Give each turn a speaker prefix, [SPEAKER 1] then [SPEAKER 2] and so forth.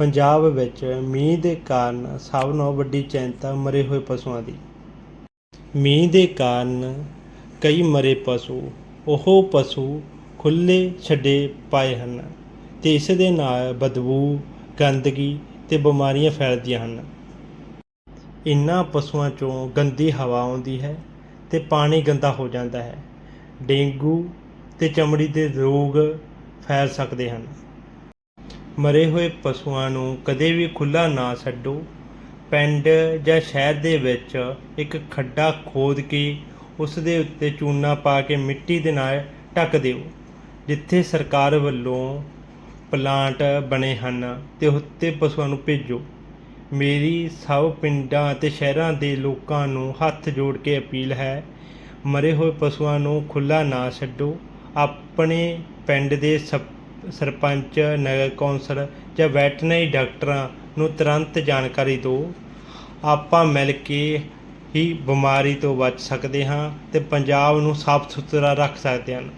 [SPEAKER 1] ਪੰਜਾਬ ਵਿੱਚ ਮੀਂਹ ਦੇ ਕਾਰਨ ਸਭ ਨਾਲੋਂ ਵੱਡੀ ਚਿੰਤਾ ਮਰੇ ਹੋਏ ਪਸ਼ੂਆਂ ਦੀ। ਮੀਂਹ ਦੇ ਕਾਰਨ ਕਈ ਮਰੇ ਪਸ਼ੂ, ਉਹ ਪਸ਼ੂ ਖੁੱਲੇ ਛੱਡੇ ਪਾਏ ਹਨ ਤੇ ਇਸ ਦੇ ਨਾਲ ਬਦਬੂ, ਗੰਦਗੀ ਤੇ ਬਿਮਾਰੀਆਂ ਫੈਲਦੀਆਂ ਹਨ। ਇਨ੍ਹਾਂ ਪਸ਼ੂਆਂ ਚੋਂ ਗੰਦੀ ਹਵਾ ਆਉਂਦੀ ਹੈ ਤੇ ਪਾਣੀ ਗੰਦਾ ਹੋ ਜਾਂਦਾ ਹੈ। ਡੇਂਗੂ ਤੇ ਚਮੜੀ ਦੇ ਰੋਗ ਫੈਲ ਸਕਦੇ ਹਨ। ਮਰੇ ਹੋਏ ਪਸ਼ੂਆਂ ਨੂੰ ਕਦੇ ਵੀ ਖੁੱਲਾ ਨਾ ਛੱਡੋ। ਪਿੰਡ ਜਾਂ ਸ਼ਹਿਰ ਦੇ ਵਿੱਚ ਇੱਕ ਖੱਡਾ ਖੋਦ ਕੇ ਉਸ ਦੇ ਉੱਤੇ ਚੂਨਾ ਪਾ ਕੇ ਮਿੱਟੀ ਦੇ ਨਾਲ ਢੱਕ ਦਿਓ, ਜਿੱਥੇ ਸਰਕਾਰ ਵੱਲੋਂ ਪਲਾਂਟ ਬਣੇ ਹਨ ਤੇ ਉੱਤੇ ਪਸ਼ੂਆਂ ਨੂੰ ਭੇਜੋ। ਮੇਰੀ ਸਭ ਪਿੰਡਾਂ ਅਤੇ ਸ਼ਹਿਰਾਂ ਦੇ ਲੋਕਾਂ ਨੂੰ ਹੱਥ ਜੋੜ ਕੇ ਅਪੀਲ ਹੈ, ਮਰੇ ਹੋਏ ਪਸ਼ੂਆਂ ਨੂੰ ਖੁੱਲਾ ਨਾ ਛੱਡੋ। ਆਪਣੇ ਪਿੰਡ ਦੇ ਸਪ- ਸਰਪੰਚ, ਨਗਰ ਕੌਂਸਲ ਜਾਂ ਵੈਟਰਨਰੀ ਡਾਕਟਰਾਂ ਨੂੰ ਤੁਰੰਤ ਜਾਣਕਾਰੀ ਦਿਓ। ਆਪਾਂ ਮਿਲ ਕੇ ਹੀ ਬਿਮਾਰੀ ਤੋਂ ਬਚ ਸਕਦੇ ਹਾਂ ਤੇ ਪੰਜਾਬ ਨੂੰ ਸਾਫ਼ ਸੁਥਰਾ ਰੱਖ ਸਕਦੇ ਹਨ।